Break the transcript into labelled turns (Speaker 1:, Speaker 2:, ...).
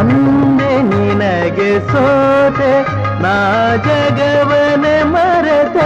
Speaker 1: ಅಂದೆ ನಿನಗೆ ಸೋತೆ ನಾ ಜಗವನೆ ಮರೆತ.